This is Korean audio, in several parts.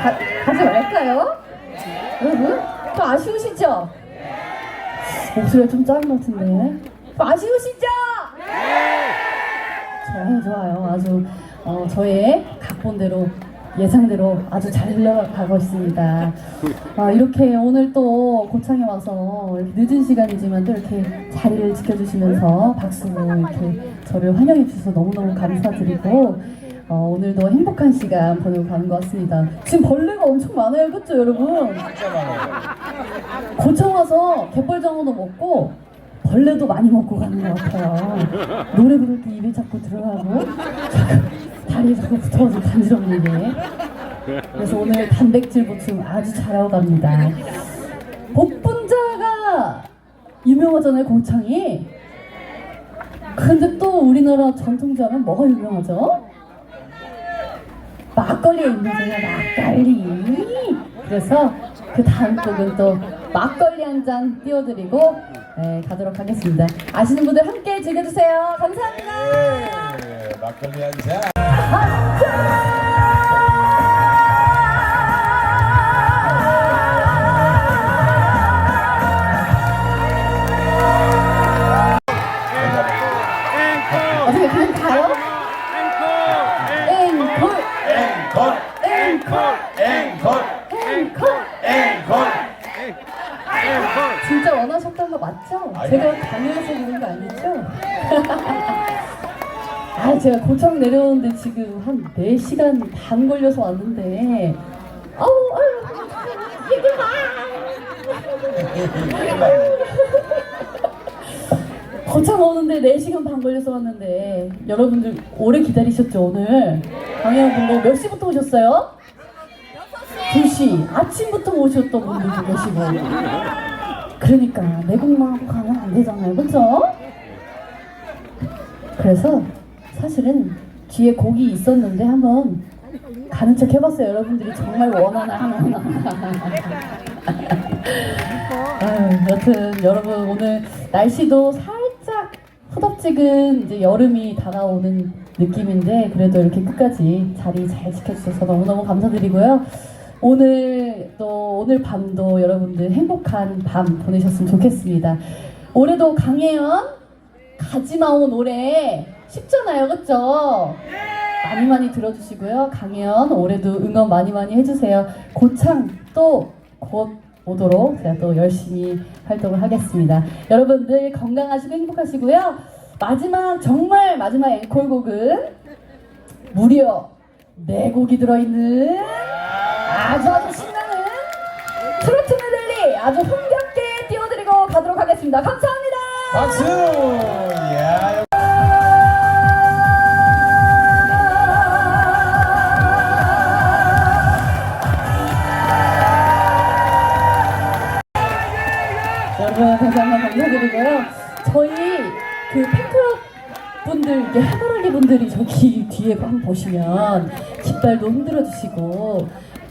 가지 말까요? 여러분? 더 아쉬우시죠? 목소리가 좀 작은 것 같은데. 더 아쉬우시죠? 네! 좋아요, 좋아요. 아주 어, 저의 각본대로 예상대로 아주 잘 흘러가고 있습니다. 아, 이렇게 오늘 또 고창에 와서 늦은 시간이지만 또 이렇게 자리를 지켜주시면서 박수로 이렇게 저를 환영해 주셔서 너무너무 감사드리고 어, 오늘도 행복한 시간 보내고 가는 것 같습니다. 지금 벌레가 엄청 많아요, 그렇죠, 여러분? 고창 와서 갯벌장어도 먹고 벌레도 많이 먹고 가는 것 같아요. 노래 부를 때 입에 자꾸 들어가고 다리에 자꾸 간지럽는 게. 그래서 오늘 단백질 보충 아주 잘하고 갑니다. 복분자가 유명하잖아요, 고창이. 근데 또 우리나라 전통자는 뭐가 유명하죠? 막걸리가 유명하잖아요, 막걸리. 그래서 그 다음 곡은 또 막걸리 한 잔 띄워드리고 네, 가도록 하겠습니다. 아시는 분들 함께 즐겨주세요. 감사합니다. 네, 막걸리 한 잔. 맞죠? 제가 강요해서 그런 거 아니죠? 아, 제가 고창 내려오는데 지금 한 4시간 반 걸려서 왔는데 아우, 아유, 이게 고창 오는데 4시간 반 걸려서 왔는데 여러분들 오래 기다리셨죠 오늘? 강연 분들 몇 시부터 오셨어요? 2시 아침부터 오셨던 분들도 계시고 그러니까 내곡만 하고 가면 안 되잖아요 그쵸? 그래서 사실은 뒤에 곡이 있었는데 한번 가는 척 해봤어요 여러분들이 정말 원하나 안 원하나 아유, 여튼 여러분 오늘 날씨도 살짝 후덥지근 이제 여름이 다가오는 느낌인데 그래도 이렇게 끝까지 자리 잘 지켜주셔서 너무너무 감사드리고요. 오늘 또 오늘 밤도 여러분들 행복한 밤 보내셨으면 좋겠습니다. 올해도 강혜연 가지마오 노래 쉽잖아요, 그쵸? 많이 많이 들어주시고요. 강혜연 올해도 응원 많이 많이 해주세요. 고창 또 곧 오도록 제가 또 열심히 활동을 하겠습니다. 여러분들 건강하시고 행복하시고요. 마지막 정말 마지막 앵콜곡은 무려 네 곡이 들어있는 아주 아주 메들리 아주 흥겹게 띄워드리고 가도록 하겠습니다. 감사합니다. 박수. 야. 여러분 다시 한번 감사드리고요. 저희 그 팬클럽 분들, 이게 해바라기 분들이 저기 뒤에 한번 보시면 깃발도 흔들어 주시고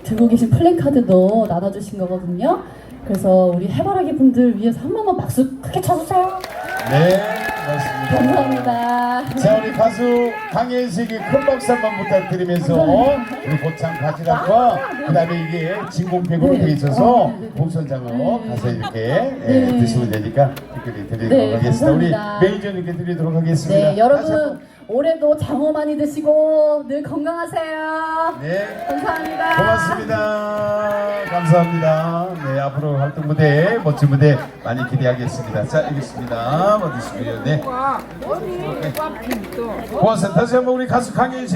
들고 계신 플랜카드도 나눠주신 거거든요. 그래서 우리 해바라기 분들 위해서 한 번만 박수 크게 쳐주세요. 네, 고맙습니다. 감사합니다. 자, 우리 가수 강현식이 큰 박수 한 번 부탁드리면서 우리 고창 바지락과 그 다음에 이게 진공팩으로 네. 돼 있어서 아, 네, 네, 네. 봉선장어 네. 가서 이렇게 네. 예, 드시면 되니까 특별히 드리도록 네, 하겠습니다. 우리 감사합니다. 매니저님께 드리도록 하겠습니다. 네, 여러분 올해도 장어 많이 드시고 늘 건강하세요. 네. 감사합니다. 고맙습니다. 감사합니다. 네, 앞으로 활동 무대, 멋진 무대 많이 기대하겠습니다. 자, 알겠습니다. 받으시고요. 네. 고맙습니다. 다시 한번 우리 가수 강현식